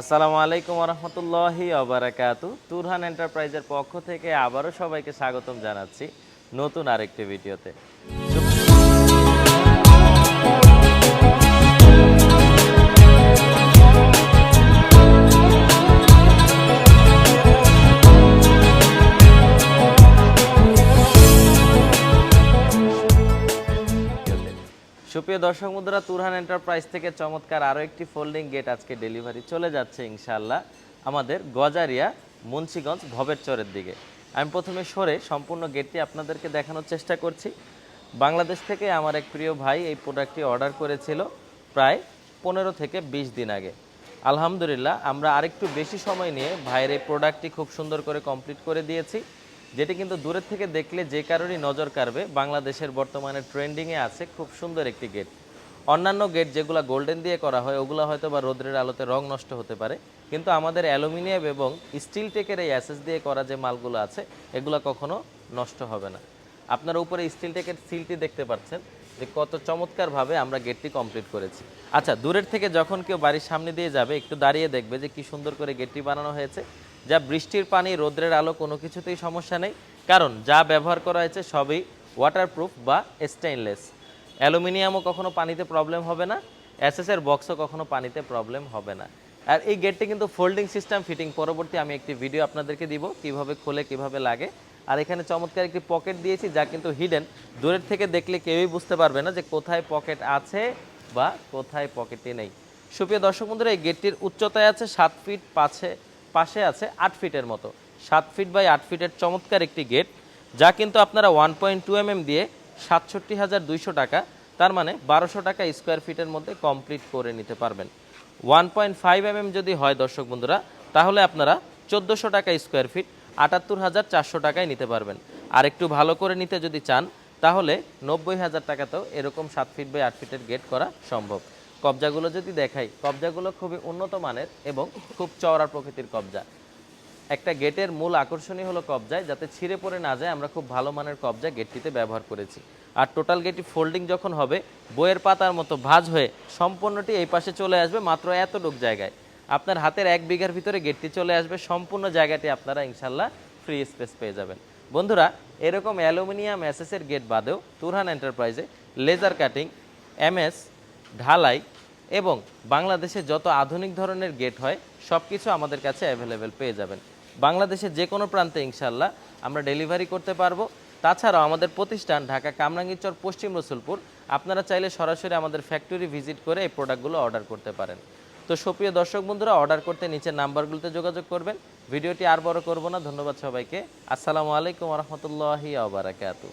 আসসালামু আলাইকুম রহমতুল্লাহি আবরাকাতু তুরহান এন্টারপ্রাইজের পক্ষ থেকে আবারও সবাইকে স্বাগতম জানাচ্ছি নতুন আরেকটি ভিডিওতে। সুপ্রিয় দর্শক মুদ্রা তুরহান এন্টারপ্রাইজ থেকে চমৎকার আরও একটি ফোল্ডিং গেট আজকে ডেলিভারি চলে যাচ্ছে ইনশাল্লাহ আমাদের গজারিয়া মুন্সিগঞ্জ ভবের চরের দিকে। আমি প্রথমে সরে সম্পূর্ণ গেটটি আপনাদেরকে দেখানোর চেষ্টা করছি। বাংলাদেশ থেকে আমার এক প্রিয় ভাই এই প্রোডাক্টটি অর্ডার করেছিল প্রায় পনেরো থেকে বিশ দিন আগে। আলহামদুলিল্লাহ, আমরা আরেকটু বেশি সময় নিয়ে ভাইয়ের এই প্রোডাক্টটি খুব সুন্দর করে কমপ্লিট করে দিয়েছি। যেটি কিন্তু দূরের থেকে দেখলে যে কারণেই নজর কাড়বে, বাংলাদেশের বর্তমানে ট্রেন্ডিংয়ে আছে খুব সুন্দর একটি গেট অন্যান্য গেট যেগুলো গোল্ডেন দিয়ে করা হয়, ওগুলো হয়তো বা রোদ্রের আলোতে রং নষ্ট হতে পারে, কিন্তু আমাদের অ্যালুমিনিয়াম এবং স্টিল টেকের এই অ্যাসেস দিয়ে করা যে মালগুলো আছে, এগুলো কখনো নষ্ট হবে না। আপনার উপরে স্টিল টেকের সিলটি দেখতে পাচ্ছেন যে কত চমৎকারভাবে আমরা গেটটি কমপ্লিট করেছি। আচ্ছা দূরের থেকে যখন কেউ বাড়ির সামনে দিয়ে যাবে, একটু দাঁড়িয়ে দেখবে যে কি সুন্দর করে গেটটি বানানো হয়েছে। যা বৃষ্টির পানি, রোদ্রের আলো, কোনো কিছুতেই সমস্যা নেই। কারণ যা ব্যবহার করা হয়েছে সবই ওয়াটারপ্রুফ বা স্টেইনলেস অ্যালুমিনিয়ামও কখনো পানিতে প্রবলেম হবে না এসএসের বক্সও কখনো পানিতে প্রবলেম হবে না। আর এই গেটটি কিন্তু ফোল্ডিং সিস্টেম ফিটিং পরবর্তী আমি একটি ভিডিও আপনাদেরকে দিব, কীভাবে খোলে, কীভাবে লাগে। আর এখানে চমৎকার একটি পকেট দিয়েছি, যা কিন্তু হিডেন দূরের থেকে দেখলে কেউই বুঝতে পারবে না যে কোথায় পকেট আছে বা কোথায় পকেটে নেই। সুপ্রিয় দর্শক বন্ধুরা, এই গেটটির উচ্চতায় আছে সাত ফিট পাশে পাশে আছে আট ফিটের মতো। সাত ফিট বাই আট ফিটের চমৎকার একটি গেট, যা কিন্তু আপনারা ওয়ান পয়েন্ট টু এম দিয়ে সাতষট্টি হাজার দুইশো টাকা, তার মানে বারোশো টাকা স্কোয়ার ফিটের মধ্যে কমপ্লিট করে নিতে পারবেন। ওয়ান পয়েন্ট ফাইভ এম যদি হয়, দর্শক বন্ধুরা, তাহলে আপনারা চোদ্দোশো টাকা স্কোয়ার ফিট আটাত্তর হাজার চারশো টাকায় নিতে পারবেন। আর একটু ভালো করে নিতে যদি চান, তাহলে নব্বই হাজার টাকাতেও এরকম সাত ফিট বাই আট ফিটের গেট করা সম্ভব। কবজাগুলো যদি দেখাই, কবজাগুলো খুবই উন্নত মানের এবং খুব চওড়া প্রকৃতির কবজা। একটা গেটের মূল আকর্ষণই হলো কবজায়, যাতে ছিঁড়ে পড়ে না যায়, আমরা খুব ভালো মানের কবজা গেটটিতে ব্যবহার করেছি। আর টোটাল গেটটি ফোল্ডিং যখন হবে, বইয়ের পাতার মতো ভাঁজ হয়ে সম্পূর্ণটি এই পাশে চলে আসবে মাত্র এতটুক জায়গায়। আপনার হাতের এক বিঘার ভিতরে গেটটি চলে আসবে, সম্পূর্ণ জায়গাটি আপনারা ইনশাল্লাহ ফ্রি স্পেস পেয়ে যাবেন। বন্ধুরা, এরকম অ্যালুমিনিয়াম এসএসের গেট বাদেও তুরহান এন্টারপ্রাইজে লেজার কাটিং, এমএস ঢালাই এবং বাংলাদেশে যত আধুনিক ধরনের গেট হয় সব কিছু আমাদের কাছে অ্যাভেলেবেল পেয়ে যাবেন। বাংলাদেশের যে কোনো প্রান্তে ইনশাল্লাহ আমরা ডেলিভারি করতে পারব। তাছাড়াও আমাদের প্রতিষ্ঠান ঢাকা কামরাঙ্গীরচর পশ্চিম রসুলপুর। আপনারা চাইলে সরাসরি আমাদের ফ্যাক্টরি ভিজিট করে এই প্রোডাক্টগুলো অর্ডার করতে পারেন। তো সুপ্রিয় দর্শক বন্ধুরা অর্ডার করতে নিচের নাম্বারগুলোতে যোগাযোগ করবেন। ভিডিওটি আর বড় করব না। ধন্যবাদ সবাইকে। আসসালামু আলাইকুম রহমতুল্লাহি আবরাকাতু